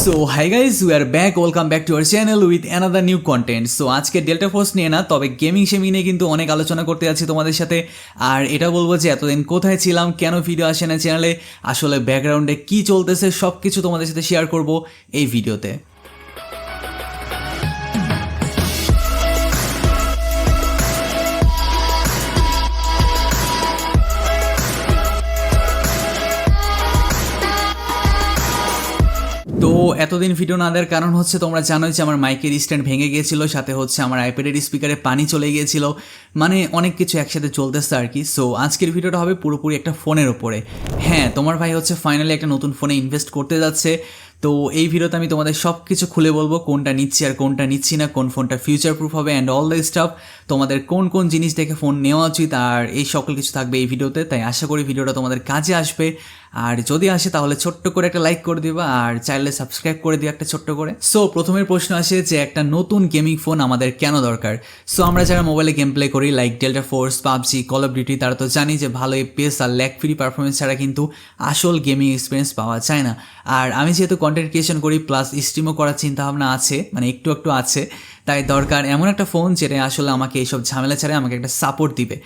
So hi guys we are back welcome back to our channel with another new content so আজকে Delta Force নিয়ে না, তবে gaming সেমিং নিয়ে কিন্তু অনেক আলোচনা করতে যাচ্ছি তোমাদের সাথে। আর এটা বলব যে, এতদিন কোথায় ছিলাম, কেন ভিডিও আসে না চ্যানেলে আসলে ব্যাকগ্রাউন্ডে কী চলতেছে সব কিছু তোমাদের সাথে শেয়ার করব এই ভিডিওতে এতদিন ভিডিও না দেওয়ার কারণ হচ্ছে তোমরা জানোই যে আমার মাইকের স্ট্যান্ড ভেঙে গিয়েছিল, সাথে হচ্ছে আমার আইপ্যাডের স্পিকারে পানি চলে গিয়েছিল। মানে অনেক কিছু একসাথে চলতেছে আর কি। সো আজকের ভিডিওটা হবে পুরোপুরি একটা ফোনের ওপরে হ্যাঁ তোমার ভাই হচ্ছে ফাইনালি একটা নতুন ফোনে ইনভেস্ট করতে যাচ্ছে। তো এই ভিডিওতে আমি তোমাদের সব কিছু খুলে বলব, কোনটা নিচ্ছি আর কোনটা নিচ্ছি না, কোন ফোনটা ফিউচার প্রুফ হবে অ্যান্ড অল দ্য স্টাফ তোমাদের কোন কোন জিনিস দেখে ফোন নেওয়া উচিত আর এই সকল কিছু থাকবে এই ভিডিওতে তাই আশা করি ভিডিওটা তোমাদের কাজে আসবে। আর যদি আসে তাহলে ছোট্ট করে একটা লাইক করে দিবা, আর চাইলে সাবস্ক্রাইব করে দিও একটা ছোট্ট করে। সো প্রথমের প্রশ্ন আসে যে একটা নতুন গেমিং ফোন আমাদের কেন দরকার? সো আমরা যারা মোবাইলে গেম প্লে করি like Delta Force PUBG Call of Duty তারা তো জানি যে ভালো এপিএস আর ল্যাক ফ্রি পারফরমেন্স ছাড়া কিন্তু আসল গেমিং এক্সপিরিয়েন্স পাওয়া যায় না। আর আমি যেহেতু কন্টেন্ট ক্রিয়েশন করি প্লাস স্ট্রিমও করার চিন্তাভাবনা আছে মানে একটু একটু আছে, তাই দরকার এমন একটা ফোন যেটা আসলে আমাকে এইসব ঝামেলা ছাড়া আমাকে একটা সাপোর্ট দিবে।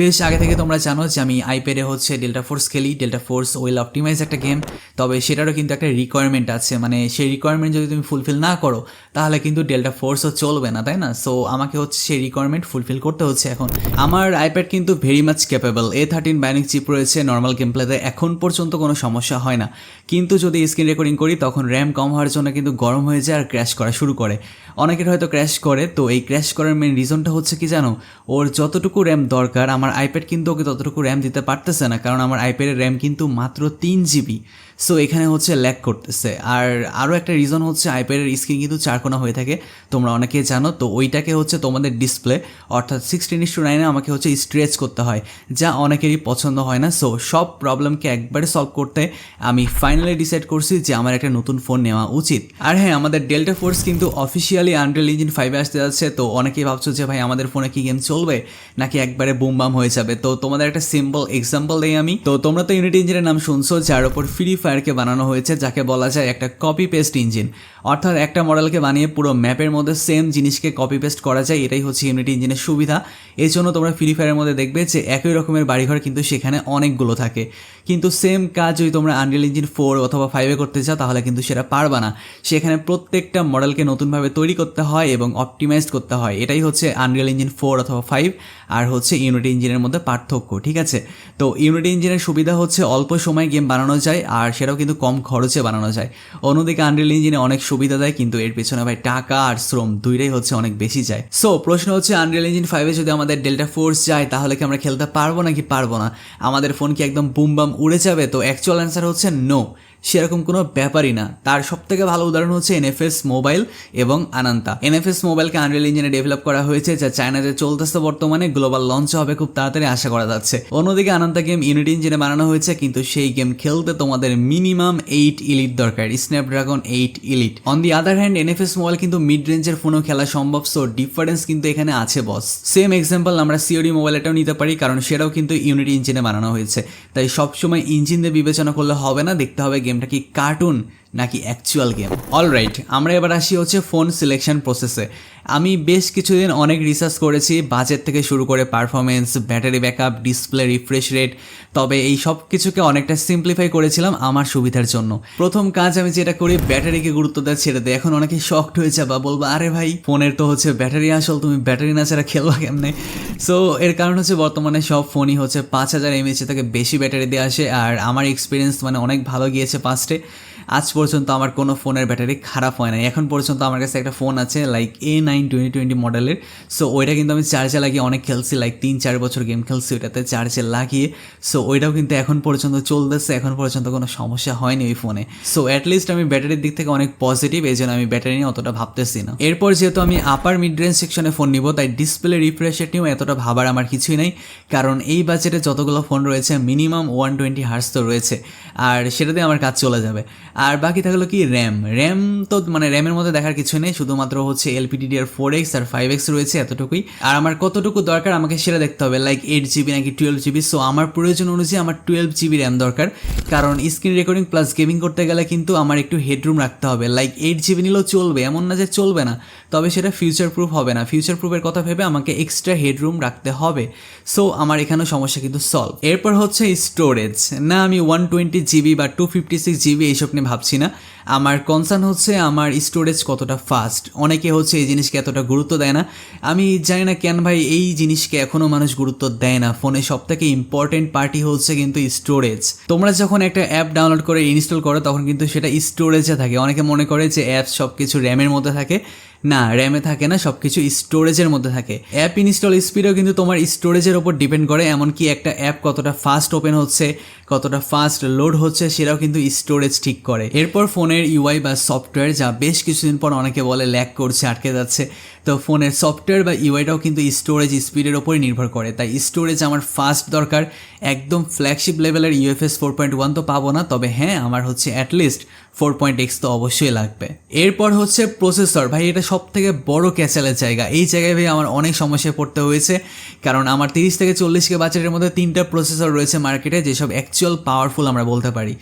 বেশ আগে থেকে তোমরা জানো যে আমি আইপ্যাডে হচ্ছে ডেল্টা ফোর্স খেলি ডেল্টা ফোর্স ওয়েল অপটিমাইজ একটা গেম তবে সেটারও কিন্তু একটা রিকোয়ারমেন্ট আছে। মানে সেই রিকোয়ারমেন্ট যদি তুমি ফুলফিল না করো, তাহলে কিন্তু ডেল্টা ফোর্সও চলবে না, তাই না? সো আমাকে হচ্ছে সেই রিকোয়ারমেন্ট ফুলফিল করতে হচ্ছে এখন। আমার আইপ্যাড কিন্তু very much capable A thirteen bionic chip রয়েছে নর্মাল গেম প্লেতে এখন পর্যন্ত কোনো সমস্যা হয় না। কিন্তু যদি স্ক্রিন রেকর্ডিং করি, তখন র্যাম কম হওয়ার জন্য কিন্তু গরম হয়ে যায় আর ক্র্যাশ করা শুরু করে। অনেকের হয়তো ক্র্যাশ করে, তো এই ক্র্যাশ করার মেন রিজনটা হচ্ছে কি জানো? ওর যতটুকু র্যাম দরকার আমার আইপ্যাড কিন্তু ওকে ততটুকু র্যাম দিতে পারতেছে না, কারণ আমার আইপ্যাডের র্যাম কিন্তু মাত্র তিন জিবি সো এখানে হচ্ছে ল্যাক করতেছে। আর আরও একটা রিজন হচ্ছে আইপ্যাডের স্ক্রিন কিন্তু চারকোনা হয়ে থাকে। তোমরা অনেকে জানো, তো ওইটাকে হচ্ছে তোমাদের ডিসপ্লে অর্থাৎ সিক্সটিন ইস টু নাইনে আমাকে হচ্ছে স্ট্রেচ করতে হয়, যা অনেকেরই পছন্দ হয় না। সো সব প্রবলেমকে একবারে সলভ করতে আমি ফাইনালি ডিসাইড করছি যে আমার একটা নতুন ফোন নেওয়া উচিত। আর হ্যাঁ আমাদের ডেল্টা ফোর্স কিন্তু অফিসিয়ালি আন্ড্রেল ইঞ্জিন ফাইভে আসতে যাচ্ছে। তো অনেকেই ভাবছ যে, ভাই, আমাদের ফোনে কি গেম চলবে? নাকি একবারে বুম বাম হয়ে যাবে। তো তোমাদের একটা সিম্পল এক্সাম্পল দেই আমি। তো তোমরা তো ইউনিট ইঞ্জিনের নাম শুনছো, যার ওপর ফ্রি ফায়ারকে বানানো হয়েছে, যাকে বলা যায় একটা কপি পেস্ট ইঞ্জিন অর্থাৎ একটা মডেলকে বানিয়ে পুরো ম্যাপের মধ্যে সেম জিনিসকে কপি পেস্ট করা যায়, এটাই হচ্ছে ইউনিটি ইঞ্জিনের সুবিধা। এই জন্য তোমরা ফ্রি ফায়ারের মধ্যে দেখবে যে একই রকমের বাড়িঘর কিন্তু সেখানে অনেকগুলো থাকে। কিন্তু সেম কাজ যদি তোমরা আনরিয়াল ইঞ্জিন ফোর অথবা ফাইভে করতে চাও, তাহলে কিন্তু সেটা পারবা না। সেখানে প্রত্যেকটা মডেলকে নতুনভাবে তৈরি করতে হয় এবং অপটিমাইজ করতে হয়। এটাই হচ্ছে আনরিয়াল ইঞ্জিন ফোর অথবা ফাইভ আর হচ্ছে ইউনিটি ইঞ্জিনের মধ্যে পার্থক্য, ঠিক আছে? তো ইউনিটি ইঞ্জিনের সুবিধা হচ্ছে অল্প সময়ে গেম বানানো যায় আর সেটাও কিন্তু কম খরচে বানানো যায়। অন্যদিকে আনরিয়াল ইঞ্জিনে অনেক সুবিধা দেয়, কিন্তু এর পেছনে ভাই টাকা আর শ্রম দুইটাই হচ্ছে অনেক বেশি যায়। সো প্রশ্ন হচ্ছে আনরিয়াল ইঞ্জিন ফাইভে যদি আমাদের ডেল্টা ফোর্স যায়, তাহলে কি আমরা খেলতে পারব নাকি পারব না? আমাদের ফোন কি একদম বুম বাম উড়ে যাবে? তো অ্যাকচুয়াল অ্যান্সার হচ্ছে নো সেরকম কোনো ব্যাপারই না। তার সব থেকে ভালো উদাহরণ হচ্ছে এনএফএস মোবাইল এবং আনান্তা এনএফএস মোবাইলকে আনরিয়াল ইঞ্জিনে ডেভেলপ করা হয়েছে, যা চায়নাতে চলতেছে বর্তমানে। গ্লোবাল লঞ্চ হবে খুব তাড়াতাড়ি, আশা করা যাচ্ছে। অন্যদিকে আনান্তা গেম ইউনিটি ইঞ্জিনে বানানো হয়েছে, কিন্তু সেই গেম খেলতে তোমাদের মিনিমাম এইট ইলিট দরকার Snapdragon eight elite on the other hand NFS mobile কিন্তু মিড রেঞ্জের ফোনও খেলা সম্ভব সো ডিফারেন্স কিন্তু এখানে আছে বস সেম এক্সাম্পল আমরা সিওডি মোবাইলটাও নিতে পারি, কারণ সেটাও কিন্তু ইউনিট ইঞ্জিনে বানানো হয়েছে। তাই সবসময় ইঞ্জিন দিয়ে বিবেচনা করলে হবে না, দেখতে হবে গেমটা কি কার্টুন নাকি অ্যাকচুয়াল গেম অলরাইট আমরা এবার আসি হচ্ছে ফোন সিলেকশন প্রসেসে আমি বেশ কিছুদিন অনেক রিসার্চ করেছি বাজেট থেকে শুরু করে performance battery backup display refresh rate তবে এই সব কিছুকে অনেকটা সিম্পলিফাই করেছিলাম আমার সুবিধার জন্য। প্রথম কাজ আমি যেটা করি ব্যাটারিকে গুরুত্ব দেওয়া ছেড়ে দেয় এখন অনেকে শক্ট হয়ে যাবা বলব, আরে ভাই, ফোনের তো হচ্ছে ব্যাটারি আসল, তুমি ব্যাটারি না ছাড়া খেলবা কেমনে? সো এর কারণ হচ্ছে বর্তমানে সব ফোনই হচ্ছে পাঁচ হাজার এমএচ থেকে বেশি ব্যাটারি দিয়ে আসে, আর আমার এক্সপিরিয়েন্স মানে অনেক ভালো গিয়েছে পাঁচটে। আজ পর্যন্ত আমার কোনো ফোনের ব্যাটারি খারাপ হয় নাই। এখন পর্যন্ত আমার কাছে একটা ফোন আছে like A nine twenty twenty মডেলের সো ওইটা কিন্তু আমি চার্জে লাগিয়ে অনেক খেলছি লাইক তিন চার বছর গেম খেলছি, ওইটাতে চার্জে লাগিয়ে। সো ওইটাও কিন্তু এখন পর্যন্ত চলতেছে, এখন পর্যন্ত কোনো সমস্যা হয়নি ওই ফোনে। সো অ্যাটলিস্ট আমি ব্যাটারির দিক থেকে অনেক পজিটিভ এই জন্য আমি ব্যাটারি নিয়ে অতটা ভাবতেছি না। এরপর যেহেতু আমি আপার মিড রেঞ্জ সেকশনে ফোন নিব, তাই ডিসপ্লে রিফ্রেশ রেট নিয়েও এতটা ভাবার আমার কিছুই নেই। কারণ এই বাজেটে যতগুলো ফোন রয়েছে মিনিমাম ওয়ান টোয়েন্টি হার্স তো রয়েছে। আর সেটাতে আমার কাজ চলে যাবে। আর বাকি থাকল কি? র্যাম র্যাম তো মানে র্যামের মধ্যে দেখার কিছু নেই, শুধুমাত্র হচ্ছে এলপিডি এলপিডিডিআর ফোর এক্স আর ফাইভ এক্স রয়েছে এতটুকুই। আর আমার কতটুকু দরকার আমাকে সেটা দেখতে হবে লাইক এইট জিবি নাকি টুয়েলভ জিবি সো আমার প্রয়োজন অনুযায়ী আমার টুয়েলভ জিবি র্যাম দরকার। কারণ স্ক্রিন রেকর্ডিং প্লাস গেমিং করতে গেলে কিন্তু আমার একটু হেডরুম রাখতে হবে লাইক এইট জিবি নিলেও চলবে, এমন না যে চলবে না, তবে সেটা ফিউচার প্রুফ হবে না। ফিউচার প্রুফের কথা ভেবে আমাকে এক্সট্রা হেডরুম রাখতে হবে। সো আমার এখানেও সমস্যা কিন্তু সলভ এরপর হচ্ছে স্টোরেজ না আমি ওয়ান টোয়েন্টি জিবি বা টু ফিফটি সিক্স জিবি এইসব নিয়ে ভাবছি না। আমার কনসার্ন হচ্ছে আমার স্টোরেজ কতটা ফাস্ট অনেকে হচ্ছে এই জিনিসকে এতটা গুরুত্ব দেয় না। আমি জানি না কেন ভাই, এই জিনিসকে এখনও মানুষ গুরুত্ব দেয় না। ফোনে সব থেকে ইম্পর্টেন্ট পার্টি হচ্ছে কিন্তু স্টোরেজ তোমরা যখন একটা অ্যাপ ডাউনলোড করে ইনস্টল করো, তখন কিন্তু সেটা স্টোরেজে থাকে। অনেকে মনে করে যে অ্যাপ সব কিছু র্যামের মধ্যে থাকে। না র্যামে থাকে না সব কিছু স্টোরেজের মধ্যে থাকে। অ্যাপ ইনস্টল স্পিডও কিন্তু তোমার স্টোরেজের ওপর ডিপেন্ড করে, এমনকি একটা অ্যাপ কতটা ফাস্ট ওপেন হচ্ছে, কতটা ফাস্ট লোড হচ্ছে, সেটাও কিন্তু স্টোরেজ ঠিক করে। এরপর ফোনের ইউআই বা সফটওয়্যার যা বেশ কিছুদিন পর অনেকে বলে ল্যাক করছে, আটকে যাচ্ছে। তো ফোনের সফটওয়্যার বা ইউআইটাও কিন্তু স্টোরেজ স্পিডের ওপরই নির্ভর করে। তাই স্টোরেজ আমার ফাস্ট দরকার। একদম ফ্ল্যাগশিপ লেভেলের ইউএফএস ফোর পয়েন্ট ওয়ান তো পাবো না। তবে হ্যাঁ আমার হচ্ছে অ্যাটলিস্ট ফোর পয়েন্ট এক্স তো অবশ্যই লাগবে। এরপর হচ্ছে প্রসেসর ভাই, এটা সব থেকে বড় ক্যাচালের জায়গা। এই জায়গায় ভাই আমার অনেক সমস্যায় পড়তে হয়েছে। কারণ আমার তিরিশ থেকে চল্লিশ কে বাজারের মধ্যে তিনটা প্রসেসর রয়েছে মার্কেটে যেসব অ্যাকচুয়াল পাওয়ারফুল আমরা বলতে পারি।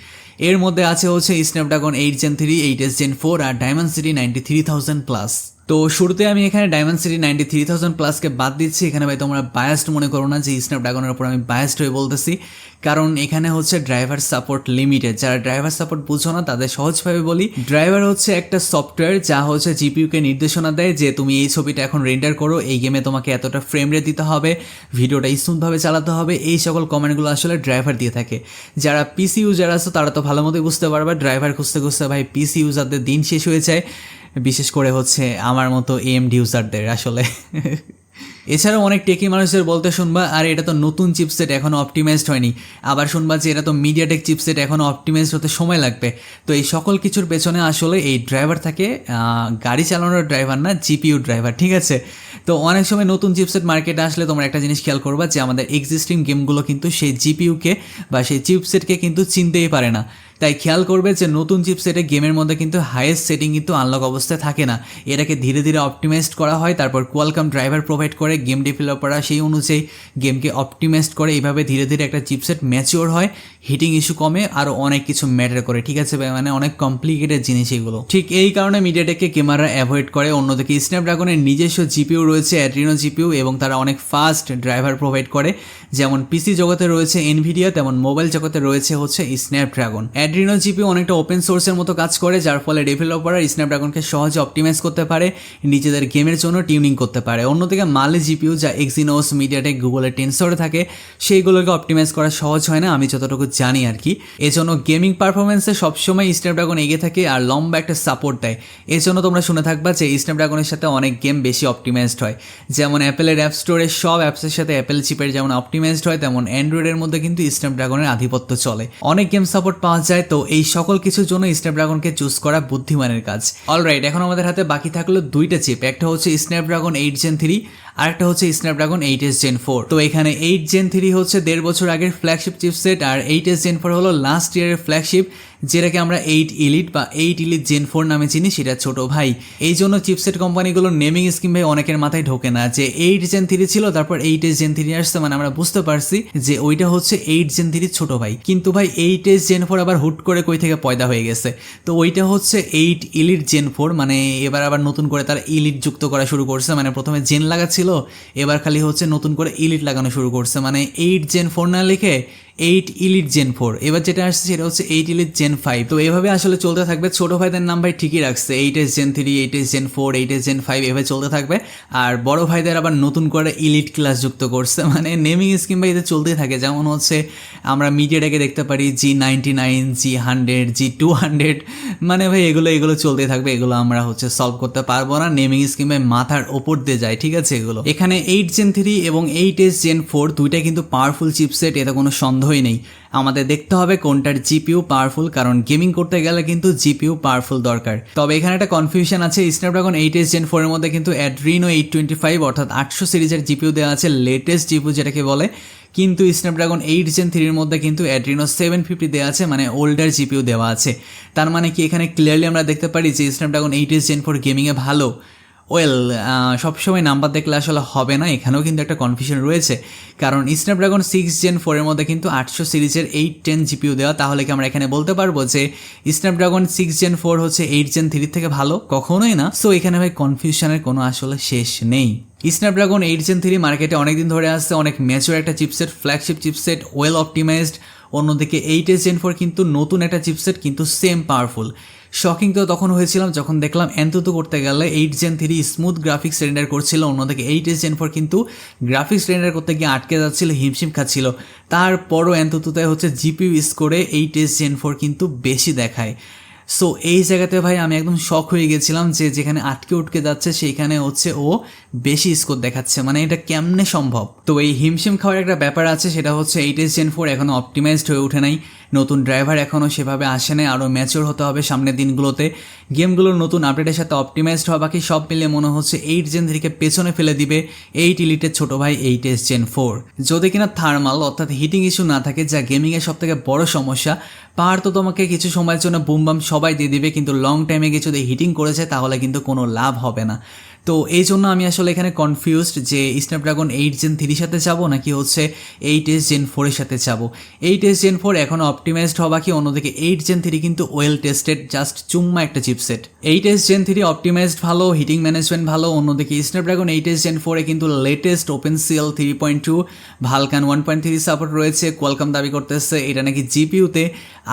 এর মধ্যে আছে হচ্ছে Snapdragon eight gen three eight S gen four আর Dimensity ninety three thousand plus তো শুরুতে আমি এখানে Dimensity ninety three thousand প্লাসকে বাদ দিচ্ছি। এখানে ভাই তোমরা বায়াসড মনে করো না যে স্ন্যাপড্রাগনের উপর আমি বায়াসড হয়ে বলতেছি। কারণ এখানে হচ্ছে ড্রাইভার সাপোর্ট লিমিটেড যারা ড্রাইভার সাপোর্ট বুঝো না, তাদের সহজভাবে বলি। ড্রাইভার হচ্ছে একটা সফটওয়্যার যা হচ্ছে জিপিইউকে নির্দেশনা দেয় যে তুমি এই ছবিটা এখন রেন্ডার করো, এই গেমে তোমাকে এতটা ফ্রেম রেট দিতে হবে, ভিডিওটা স্মুথভাবে চালাতে হবে, এই সকল কমেন্টগুলো আসলে ড্রাইভার দিয়ে থাকে। যারা পিসি ইউজার আছে, তারা তো ভালো মতোই বুঝতে পারবে ড্রাইভার খুঁজতে খুঁজতে ভাই পিসি ইউজারদের দিন শেষ হয়ে যায়। বিশেষ করে হচ্ছে আমার মতো এম ডিউজারদের আসলে। এছাড়াও অনেক টেকি মানুষদের বলতে শুনবা, আর, এটা তো নতুন চিপসেট এখনও অপটিমাইজড হয়নি। আবার শুনবা যে, এটা তো মিডিয়াটেক চিপসেট এখনও অপটিমাইজড হতে সময় লাগবে। তো এই সকল কিছুর পেছনে আসলে এই ড্রাইভার থাকে গাড়ি চালানোর ড্রাইভার না জিপিইউ ড্রাইভার ঠিক আছে? তো অনেক সময় নতুন চিপসেট মার্কেটে আসলে তোমরা একটা জিনিস খেয়াল করবা যে, আমাদের এক্সিস্টিং গেমগুলো কিন্তু সেই জিপিইউকে বা সেই চিপসেটকে কিন্তু চিনতেই পারে না। তাই খেয়াল করবে যে নতুন চিপসেটে গেমের মধ্যে কিন্তু হাইয়েস্ট সেটিং কিন্তু আনলক অবস্থায় থাকে না। এটাকে ধীরে ধীরে অপটিমাইজড করা হয়, তারপর কোয়ালকাম ড্রাইভার প্রোভাইড করে গেম ডেভেলপাররা সেই অনুযায়ী গেমকে অপটিমাইজড করে, এইভাবে ধীরে ধীরে একটা চিপসেট ম্যাচিওর হয় হিটিং ইস্যু কমে আরও অনেক কিছু ম্যাটার করে। ঠিক আছে? মানে অনেক কমপ্লিকেটেড জিনিস এগুলো। ঠিক এই কারণে মিডিয়াটেককে গেমাররা অ্যাভয়েড করে। অন্যদিকে স্ন্যাপড্রাগনের নিজস্ব জিপিউ রয়েছে অ্যাড্রিনো জিপিউ এবং তারা অনেক ফাস্ট ড্রাইভার প্রোভাইড করে। যেমন পিসি জগতে রয়েছে এনভিডিয়া তেমন মোবাইল জগতে রয়েছে হচ্ছে Snapdragon Adreno G P U অনেকটা ওপেন সোর্সের মতো কাজ করে, যার ফলে ডেভেলপাররা স্ন্যাপড্রাগনকে সহজে অপটিমাইজ করতে পারে, নিজেদের গেমের জন্য টিউনিং করতে পারে। অন্যদিকে মালি জিপিও যা এক্সিনোস মিডিয়াটেক গুগলের টেন্সরে থাকে, সেইগুলোকে অপটিমাইজ করা সহজ হয় না, আমি যতটুকু জানি আর কি। এজন্য গেমিং পারফরমেন্সে সবসময় স্ন্যাপড্রাগন এগিয়ে থাকে আর লম্বা একটা সাপোর্ট দেয়। এজন্য তোমরা শুনে থাকবা যে স্ন্যাপড্রাগনের সাথে অনেক গেম বেশি অপটিমাইজড হয়। যেমন অ্যাপেলের অ্যাপ স্টোরের সব অ্যাপসের সাথে অ্যাপেল চিপের যেমন অপটিমাইজড হয়, তেমন অ্যান্ড্রয়েডের মধ্যে কিন্তু স্ন্যাপড্রাগনের আধিপত্য চলে। অনেক গেম সাপোর্ট পাওয়া যায় তো এই সকল কিছুর জন্য স্ন্যাপড্রাগনকে চুজ করা বুদ্ধিমানের কাজ। অলরাইট এখন আমাদের হাতে বাকি থাকল দুইটা চিপ একটা হচ্ছে স্ন্যাপড্রাগন এইট জেন থ্রি আরেকটা হচ্ছে Snapdragon eight S gen four তো এখানে এইট জেন থ্রি হচ্ছে দেড় বছর আগের ফ্ল্যাগশিপ চিপসেট আর এইট এস জেন ফোর হলো লাস্ট ইয়ারের ফ্ল্যাগশিপ যেটাকে আমরা এইট ইলিট বা এইট ইলিট জেন ফোর নামে চিনি, সেটা ছোট ভাই। এই জন্য চিপসেট কোম্পানিগুলোর নেমিং স্কিম ভাই অনেকের মাথায় ঢোকে না যে এইট জেন থ্রি ছিল, তারপর এইট এস জেন থ্রি আসছে মানে আমরা বুঝতে পারছি যে ওইটা হচ্ছে এইট জেন থ্রি ছোট ভাই। কিন্তু ভাই এইট এস জেন ফোর আবার হুট করে কই থেকে পয়দা হয়ে গেছে? তো ওইটা হচ্ছে এইট ইলিট জেন ফোর মানে এবার আবার নতুন করে তারা ইলিট যুক্ত করা শুরু করছে। মানে প্রথমে জেন লাগাচ্ছিল এবার খালি হচ্ছে নতুন করে ইলিট লাগানো শুরু করছে। মানে এইট জেন ফোর না লিখে এইট ইলিট জেন ফোর এবার যেটা আসছে সেটা হচ্ছে এইট ইলিট জেন ফাইভ তো এভাবে আসলে চলতে থাকবে। ছোট ভাইদের নাম ভাই ঠিকই রাখছে। Eight S gen three eight S gen four eight S gen five এভাবে চলতে থাকবে। আর বড় ভাইদের আবার নতুন করে ইলিট ক্লাস যুক্ত করছে। মানে নেমিং স্কিম বা এতে চলতেই থাকে। যেমন হচ্ছে আমরা মিডিয়াটাকে দেখতে পারি G ninety nine G hundred G two hundred মানে ভাই এগুলো এগুলো চলতেই থাকবে। এগুলো আমরা হচ্ছে সলভ করতে পারব না। নেমিং স্কিমে মাথার ওপর দিয়ে যায়। ঠিক আছে এগুলো। এখানে এইট জেন থ্রি এবং এইট এস জেন ফোর দুইটাই কিন্তু পাওয়ারফুল চিপসেট এতে কোনো সন্দেহই নেই। আমাদের দেখতে হবে কোনটার জিপিউ পাওয়ারফুল, কারণ গেমিং করতে গেলে কিন্তু জিপিউ পাওয়ারফুল দরকার। তবে এখানে একটা কনফিউশন আছে স্ন্যাপড্রাগন এইট এস জেন ফোরের মধ্যে কিন্তু অ্যাড্রিনো এইট টোয়েন্টি ফাইভ অর্থাৎ আটশো সিরিজের জিপিউ দেওয়া আছে লেটেস্ট জিপিউ যেটাকে বলে। কিন্তু স্ন্যাপড্রাগন এইট জেন থ্রির মধ্যে কিন্তু অ্যাড্রিনো সেভেন ফিফটি দেওয়া আছে মানে ওল্ডার জিপিও দেওয়া আছে। তার মানে কি এখানে ক্লিয়ারলি আমরা দেখতে পারি যে Snapdragon eight S gen four গেমিংয়ে ভালো। ওয়েল সবসময় নাম্বার দেখলে আসলে হবে না, এখানেও কিন্তু একটা কনফিউশন রয়েছে। কারণ স্ন্যাপড্রাগন সিক্স জেন ফোরের মধ্যে কিন্তু আটশো সিরিজের এইট টেন জিপিও দেওয়া, তাহলে কি আমরা এখানে বলতে পারব যে স্ন্যাপড্রাগন সিক্স জেন ফোর হচ্ছে এইট জেন থ্রির থেকে ভালো? কখনোই না। সো এখানে ভাই কনফিউশনের কোনো আসলে শেষ নেই। স্ন্যাপড্রাগন এইট জেন থ্রি মার্কেটে অনেকদিন ধরে আসছে, অনেক ম্যাচুর একটা chipset flagship chipset well optimized অন্যদিকে এইট এস জেন ফোর কিন্তু নতুন একটা চিপসেট কিন্তু সেম পাওয়ারফুল শকিং তো তখন হয়েছিলাম, যখন দেখলাম এনতুতু করতে গেলে eight gen three smooth graphics render করছিল, অন্যদিকে এইট এস জেন ফোর কিন্তু গ্রাফিক্স রেন্ডার করতে গিয়ে আটকে যাচ্ছিল, হিমশিম খাচ্ছিল। তারপরও এনতুতুতে হচ্ছে জিপিউ স্কোরে এইট এস জেন ফোর কিন্তু বেশি দেখায়। সো এই জায়গাতে ভাই আমি একদম শখ হয়ে গেছিলাম যে যেখানে আটকে উটকে যাচ্ছে, সেইখানে হচ্ছে ও বেশি স্কোর দেখাচ্ছে। মানে এটা কেমনে সম্ভব? তো এই হিমশিম খাওয়ার একটা ব্যাপার আছে, সেটা হচ্ছে এইট এস জেন ফোর এখনও অপটিমাইজড হয়ে ওঠে নাই। নতুন ড্রাইভার এখনও সেভাবে আসে নাই আরও ম্যাচিওর হতে হবে সামনের দিনগুলোতে। গেমগুলোর নতুন আপডেটের সাথে অপটিমাইজড হওয়া বাকি, সব মিলে মনে হচ্ছে এইট জেন থ্রিকে পেছনে ফেলে দিবে এইট ইলিটের ছোট ভাই এইট এস জেন ফোর যদি কিনা থার্মাল অর্থাৎ হিটিং ইস্যু না থাকে, যা গেমিংয়ের সব থেকে বড় সমস্যা, পাহাড় তো তোমাকে কিছু সময়ের জন্য বুমবাম সবাই দিয়ে দিবে, কিন্তু লং টাইমে গিয়ে যদি হিটিং করেছে, তাহলে কিন্তু কোনো লাভ হবে না। তো এই জন্য আমি আসলে এখানে কনফিউজড যে স্ন্যাপড্রাগন এইট জেন থ্রির সাথে যাব নাকি হচ্ছে এইট এস জেন ফোরের সাথে যাব। এইট এস জেন ফোর এখনও অপটিমাইজড হওয়া বাকি, অন্যদিকে এইট জেন থ্রি কিন্তু ওয়েল টেস্টেড জাস্ট চুম্মা একটা chipset eight S gen three optimised ভালো হিটিং ম্যানেজমেন্ট ভালো, অন্যদিকে স্ন্যাপড্রাগন এইট এস জেন ফোরে কিন্তু latest open CL three point two Vulkan one point three support রয়েছে কোয়ালকাম দাবি করতেছে এটা নাকি জিপিউতে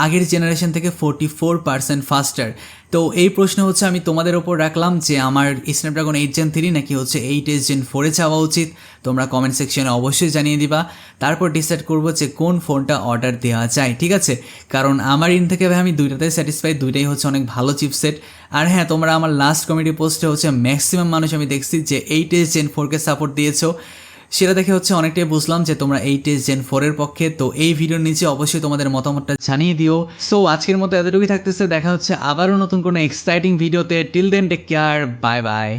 আগের জেনারেশন থেকে ফোরটি ফোর পার্সেন্ট ফাস্টার তো এই প্রশ্ন হচ্ছে আমি তোমাদের ওপর রাখলাম যে আমার স্ন্যাপড্রাগন এইট জেন থ্রি নাকি হচ্ছে এইট এস জেন ফোরে চাওয়া উচিত? তোমরা কমেন্ট সেকশনে অবশ্যই জানিয়ে দিবা। তারপর ডিসাইড করব যে কোন ফোনটা অর্ডার দেওয়া যায়, ঠিক আছে? কারণ আমার ইন থেকে ভাই আমি দুইটাতেই স্যাটিসফাই দুইটাই হচ্ছে অনেক ভালো চিপসেট আর হ্যাঁ তোমরা আমার লাস্ট কমেডি পোস্টে হচ্ছে ম্যাক্সিমাম মানুষ আমি দেখছি যে এইট এস জেন ফোরকে সাপোর্ট দিয়েছ। সেটা দেখে হচ্ছে অনেকটাই বুঝলাম যে তোমরা এইট এস জেন ফোরের পক্ষে। তো এই ভিডিওর নিচে অবশ্যই তোমাদের মতামতটা জানিয়ে দিও। সো আজকের মতো এতটুকুই থাকতেছে। দেখা হচ্ছে আবারও নতুন কোনো এক্সাইটিং ভিডিওতে till then take care bye bye